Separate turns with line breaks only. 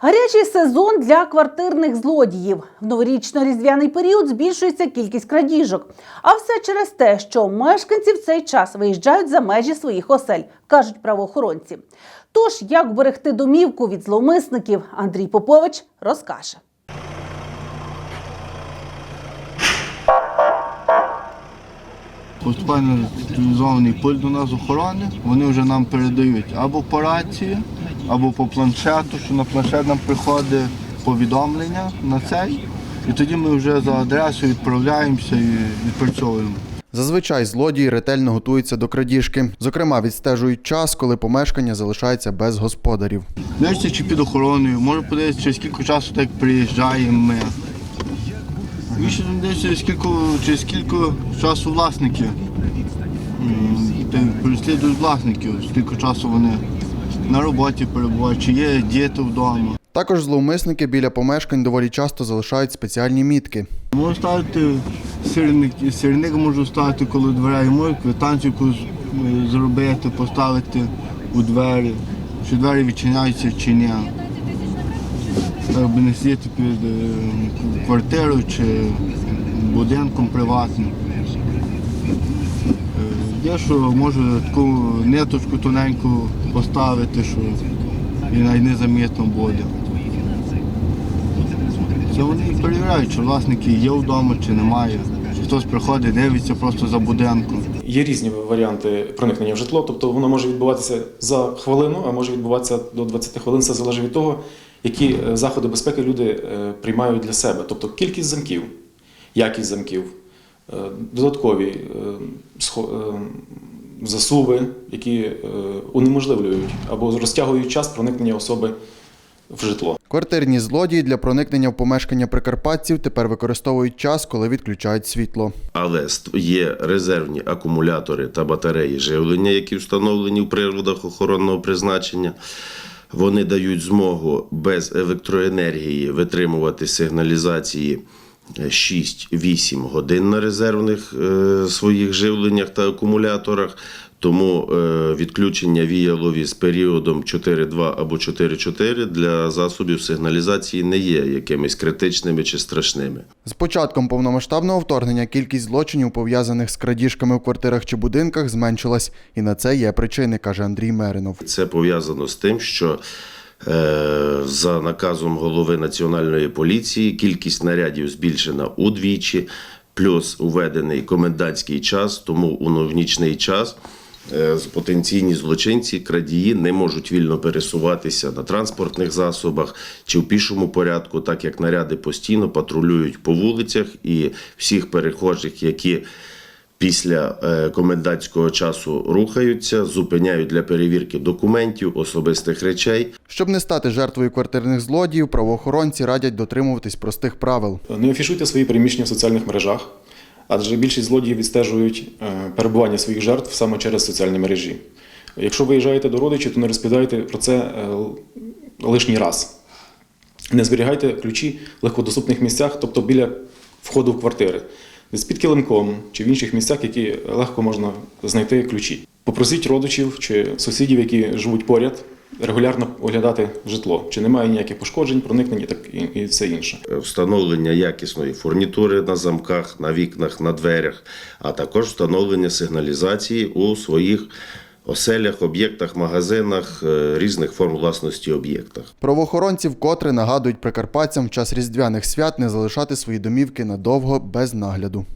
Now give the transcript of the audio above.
Гарячий сезон для квартирних злодіїв. В новорічно-різдвяний період збільшується кількість крадіжок. А все через те, що мешканці в цей час виїжджають за межі своїх осель, кажуть правоохоронці. Тож, як берегти домівку від зловмисників, Андрій Попович розкаже.
Поступає цивілізований пульт до нас охорони, вони вже нам передають або по рації, або по планшету, що на планшет нам приходить повідомлення на цей. І тоді ми вже за адресою відправляємося і відпрацьовуємо.
Зазвичай злодії ретельно готуються до крадіжки. Зокрема, відстежують час, коли помешкання залишається без господарів.
Дивишся, чи під охороною, може подивитися, через скільки часу так приїжджаємо ми. Більше дивишся, скільки, через скільки часу власники переслідують власників, скільки часу вони на роботі перебувають, чи є діти вдома.
Також зловмисники біля помешкань доволі часто залишають спеціальні мітки.
Можу ставити сирник, сирник можу ставити коло дверей, можу квитанцію е, зробити, поставити у двері, чи двері відчиняються чи ні. Би не сидіти під е, квартирою чи будинком приватним. Е, Є, що можу таку ниточку тоненьку поставити, що і незамітно буде. Це вони перевіряють, чи власники є вдома, чи немає. Хтось приходить, дивиться просто за будинком.
Є різні варіанти проникнення в житло, тобто воно може відбуватися за хвилину, а може відбуватися до 20 хвилин. Це залежить від того, які е, заходи безпеки люди е, приймають для себе. Тобто кількість замків, якість замків, е, додаткові засуви, які унеможливлюють або розтягують час проникнення особи в житло.
Квартирні злодії для проникнення в помешкання прикарпатців тепер використовують час, коли відключають світло.
Але є резервні акумулятори та батареї живлення, які встановлені в приладах охоронного призначення. Вони дають змогу без електроенергії витримувати сигналізації е, 6-8 годин на резервних е, своїх живленнях та акумуляторах. Тому е, відключення віялові з періодом 4.2 або 4.4 для засобів сигналізації не є якимись критичними чи страшними.
З початком повномасштабного вторгнення кількість злочинів, пов'язаних з крадіжками в квартирах чи будинках, зменшилась, і на це є причини, каже Андрій Меринов.
Це пов'язано з тим, що е, за наказом голови національної поліції кількість нарядів збільшена удвічі, плюс уведений комендантський час, тому у нічний час. Е, Потенційні злочинці, крадії не можуть вільно пересуватися на транспортних засобах чи в пішому порядку, так як наряди постійно патрулюють по вулицях і всіх перехожих, які після е, комендантського часу рухаються, зупиняють для перевірки документів, особистих речей.
Щоб не стати жертвою квартирних злодіїв, правоохоронці радять дотримуватись простих правил.
Не афішуйте свої переміщення в соціальних мережах, адже більшість злодіїв відстежують е, перебування своїх жертв саме через соціальні мережі. Якщо виїжджаєте до родичів, то не розповідайте про це е, лишній раз. Не зберігайте ключі в легкодоступних місцях, тобто біля входу в квартири, десь під килимком чи в інших місцях, які легко можна знайти ключі. Попросіть родичів чи сусідів, які живуть поряд, регулярно оглядати житло, чи немає ніяких пошкоджень, проникнень і так і, і все інше.
Е, Встановлення якісної фурнітури на замках, на вікнах, на дверях, а також встановлення сигналізації у своїх оселях, об'єктах, магазинах, е, різних форм власності об'єктах.
Правоохоронці вкотре нагадують прикарпатцям в час різдвяних свят не залишати свої домівки надовго без нагляду.